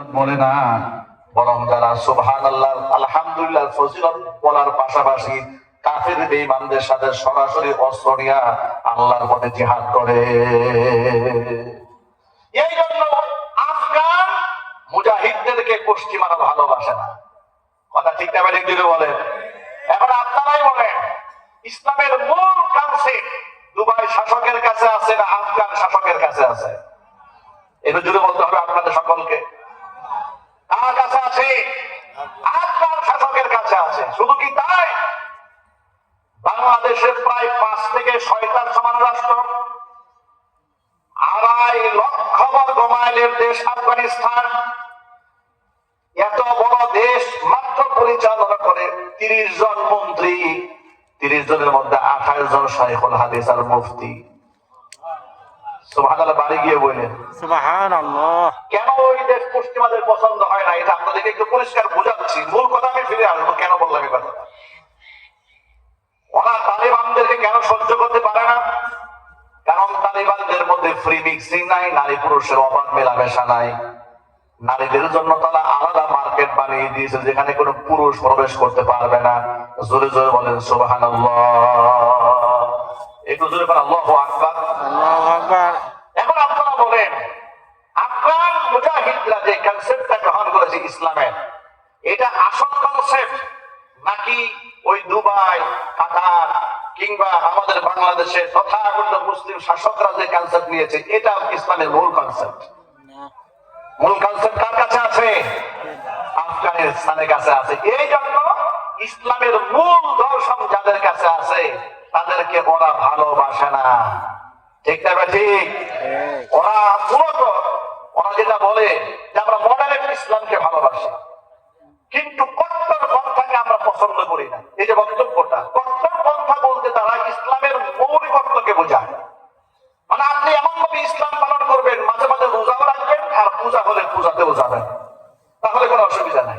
বলে না, বরং যারা সুবহান আল্লাহ আলহামদুলিল্লাহ ফজিলত বলার পাশাপাশি কাফের বেঈমানদের সাথে সরাসরি অস্ত্র নিয়ে আল্লাহর পথে জিহাদ করে। এই জন্য আফগান মুজাহিদদেরকে পশ্চিমারা ভালোবাসে না। কথা ঠিক না ঠিক যদি বলেন। এখন আপনারাই বলেন, ইসলামের মূল কনসেপ্ট দুবাই শাসকের কাছে আছে না আফগান শাসকের কাছে আছে? এটা জুড়ে বলতে হবে আপনাদের সকলকে। আছে। শাসকের কাছে আছে। শুধু কি তাই? বাংলাদেশের প্রায় পাঁচ থেকে ছয়টার সমান রাষ্ট্র। আড়াই লক্ষ বর্গ মাইলের দেশ আফগানিস্তান। এত বড় দেশ মাত্র পরিচালনা করে তিরিশ জন মন্ত্রী, তিরিশ জনের মধ্যে আঠাশ জন শাইখুল হাদিস আর মুফতি। সুবহানাল্লাহ বাড়ি গিয়ে বললেন সুবাহান কেন ওই দেশ পশ্চিমাদের পছন্দ হয় না? এটা আপনাদেরকে একটু পরিষ্কার বোঝাচ্ছি। মূল কথা আমি ফিরে আসব কেন বললাম এই কথা? ওরা তালিবানদেরকে কেন সহ্য করতে পারে না? কারণ তালিবানদের মধ্যে ফ্রি মিক্সিং নাই নারী পুরুষের অবাধ মেলামেশা নাই। নারীদের জন্য তারা আলাদা মার্কেট বানিয়ে দিয়েছে যেখানে কোনো পুরুষ প্রবেশ করতে পারবে না। জোরে জোরে বলেন সুবাহান একটু জোরে বলেন আল্লাহ আকবার। আল্লাহ আকবার। এখন আপনারা বলেন আফগান মুজাহিদরা যে কনসেপ্টটা গ্রহণ করেছে ইসলামের এটা আসল কনসেপ্ট নাকি ওই দুবাই কাতার কিংবা আমাদের বাংলাদেশে তথাগত মুসলিম শাসকরা যে কনসেপ্ট নিয়েছে এটা ইসলামের মূল কনসেপ্ট মূল কনসেপ্ট কার কাছে আছে? আফগানিস্তানের কাছে আছে। এই জন্য ইসলামের মূল দর্শন যাদের কাছে আছে তাদেরকে ওরা ভালোবাসে না। ঠিক না ঠিক। ওরা মূলত ওরা যেটা বলে যে আমরা মডারেট ইসলামকে ভালোবাসি। কিন্তু কট্টর পন্থাকে আমরা পছন্দ করি না। এই যে বক্তব্যটা কট্টর পন্থা বলতে তারা ইসলামের মৌলিকত্বকে বোঝায়। মানে আপনি এমন ভাবে ইসলাম পালন করবেন মাঝে মাঝে রোজাও রাখবেন আর পূজা হলে পূজাতেও যাবেন তাহলে কোনো অসুবিধা নাই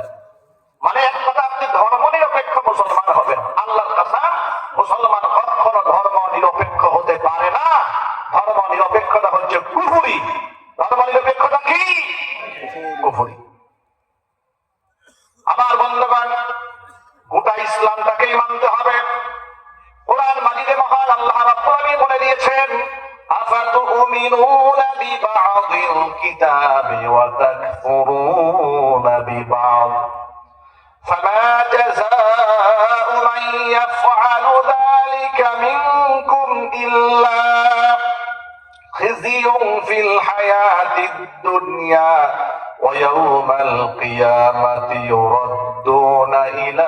মানে এক কথা আপনি ধর্ম নিরপেক্ষ মুসলমান হবেন আল্লাহর কথা মুসলমান কখনো ধর্ম নিরপেক্ষ হতে পারে না। ধর্ম নিরপেক্ষতা হচ্ছে কুফুরি। ধর্ম নিরপেক্ষতা কি? কুফুরি। আমার বন্ধুগণ, গোটা ইসলামটাকেই মানতে হবে। কোরআন মাজিদে মহান আল্লাহ রাব্বুল বলে দিয়েছেন, আফাতুমিনুনা বিবা'দিল কিতাবি ওয়া خزي في الحياة الدنيا ويوم القيامة يردون إلى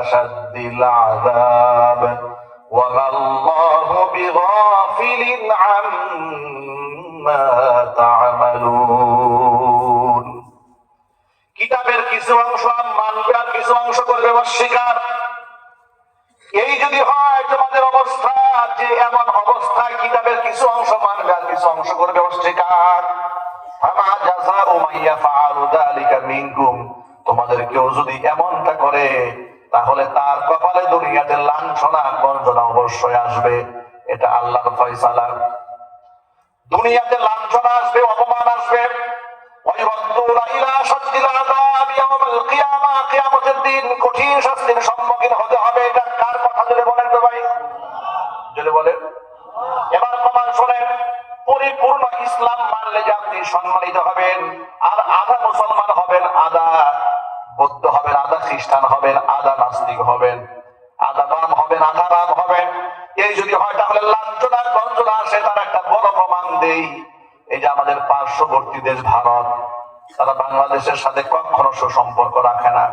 أشد العذاب. তোমাদের কেউ যদি এমনটা করে, তাহলে তার কপালে দুনিয়াতে লাঞ্ছনা গঞ্জনা অবশ্যই আসবে। এটা আল্লাহর ফয়সালা। দুনিয়াতে লাঞ্ছনা আসবে, অপমান আসবে। সম্মুখীন হতে হবে। এটা কার কথা? এবার প্রমাণ শোনেন। পরিপূর্ণ ইসলাম মানলে যে আপনি সম্মানিত হবেন, আর আধা মুসলমান হবেন, আধা বৌদ্ধ হবেন, আধা খ্রিস্টান হবেন, আধা নাস্তিক হবেন, আধা বাম হবেন, আধা বাম হবেন। এই যদি হয় তাহলে গঞ্জনা আসে, তার একটা বড় প্রমাণ দেই। এই যে আমাদের পার্শ্ববর্তী দেশ ভারত, তারা বাংলাদেশের সাথে কখনো সুসম্পর্ক রাখে না।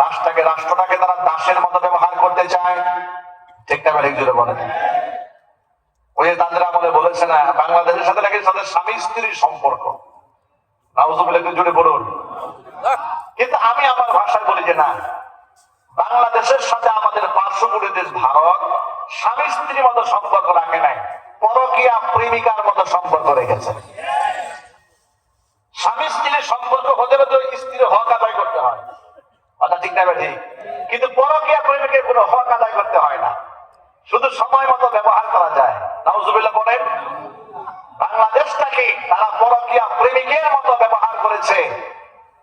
রাষ্ট্রটাকে রাষ্ট্রটাকে তারা দাসের মতো ব্যবহার করতে চায়। ঠিক না জুড়ে বলেছে, না, বাংলাদেশের সাথে নাকি তাদের স্বামী স্ত্রীর সম্পর্ক? জুড়ে বলুন। কিন্তু আমি আমার ভাষায় বলি যে, না, বাংলাদেশের সাথে আমাদের পার্শ্ববর্তী দেশ ভারত, স্বামী স্ত্রীর মতো সম্পর্ক রাখে নাই, পরকীয়া প্রেমিকার মতো সম্পর্ক রেখেছে। স্বামী স্ত্রীর সম্পর্ক হতে হলে তো স্ত্রীর হক আদায় করতে হয়। কথা ঠিক না ঠিক কিন্তু পরকীয়া প্রেমিকের কোনো হক আদায় করতে হয় না। শুধু সময় মতো ব্যবহার করা যায়। বলেন, বাংলাদেশটাকে তারা পরকিয়া প্রেমিকের মতো ব্যবহার করেছে।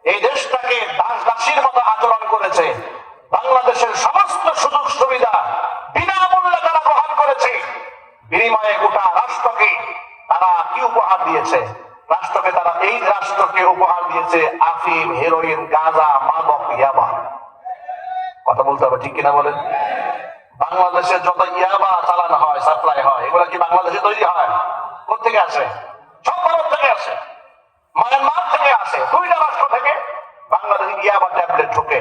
এই দেশটাকে দাস দাসীর মতো আচরণ করেছে। বাংলাদেশের সমস্ত সুযোগ সুবিধা বিনামূল্যে তারা গ্রহণ করেছে। বিনিময়ে গোটা রাষ্ট্রকে তারা কি উপহার দিয়েছে? রাষ্ট্রকে তারা, এই রাষ্ট্রকে উপহার দিয়েছে আফিম, হেরোইন, গাঁজা, মাদক, ইয়াবা। কথা বলতে হবে ঠিক কিনা বলেন? বাংলাদেশে যত ইয়াবা চালানো হয় সাপ্লাই হয়, এগুলো কি বাংলাদেশে তৈরি হয়? কোথেকে আসে? সব ভারত থেকে আসে। মায়ানমার থেকে আসে। দুইটা রাষ্ট্র থেকে বাংলাদেশে ইয়াবা ট্যাবলেট ঢুকে।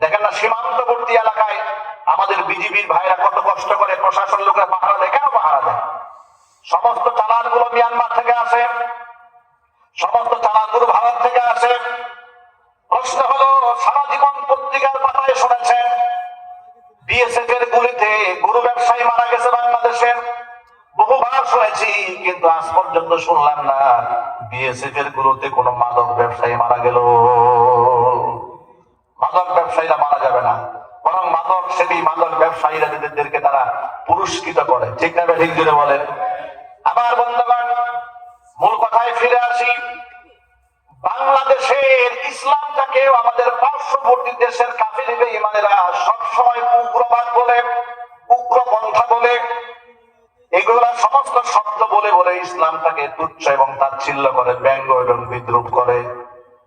দেখেন না, সীমান্তবর্তী এলাকায় আমাদের বিজিবির ভাইরা কত কষ্ট করে প্রশাসন লোকেরা পাহারা দেয়। কেন পাহারা দেয়? সমস্ত চালানগুলো মিয়ানমার থেকে আসে। সমস্ত চালানগুলো ভারত থেকে আসে। প্রশ্ন হলো, সারা জীবন পত্রিকার পাতায় শুনেছেন বিএসএফ গুলিতে গরু ব্যবসায়ী মারা গেছে বাংলাদেশের বহুবার শুনেছি, কিন্তু আজ পর্যন্ত শুনলাম না। বিএসএফ এর গুলোতে কোনো মাদক ব্যবসায়ী মারা গেল। মাদক ব্যবসায়ীরা মারা যাবে না। বরং মাদক সেবী মাদক ব্যবসায়ীরা নিজেদেরকে তারা পুরস্কৃত করে। ঠিক না ঠিক জুড়ে বলেন? আবার বন্ধুগণ, মূল কথায় ফিরে আসি। বাংলাদেশের ইসলামটাকেও আমাদের পার্শ্ববর্তী দেশের কাফির ইমানেরা সবসময় উগ্রবাদ বলে, উগ্রপন্থা বলে, এগুলা সমস্ত শব্দ বলে বলে ইসলামটাকে তুচ্ছ এবং তাচ্ছিল্য করে, ব্যঙ্গ এবং বিদ্রুপ করে।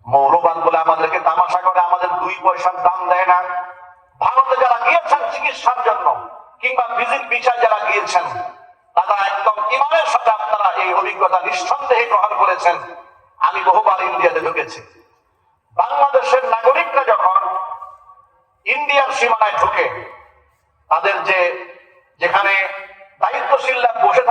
মৌলবাদ বলে আমাদেরকে তামাশা করে, আমাদের দুই পয়সার দাম দেয় না। ভারতে যারা গিয়েছেন চিকিৎসার জন্য, কিংবা ভিজিট বিচার যারা গিয়েছেন, তারা একদম ইমানের সাথে আপনারা এই অভিজ্ঞতা নিঃসন্দেহে গ্রহণ করেছেন। আমি বহুবার ইন্ডিয়াতে ঢুকেছি। বাংলাদেশের নাগরিকরা যখন ইন্ডিয়ার সীমানায় ঢুকে, তাদের যে যেখানে দায়িত্বশীলরা বসে থাকে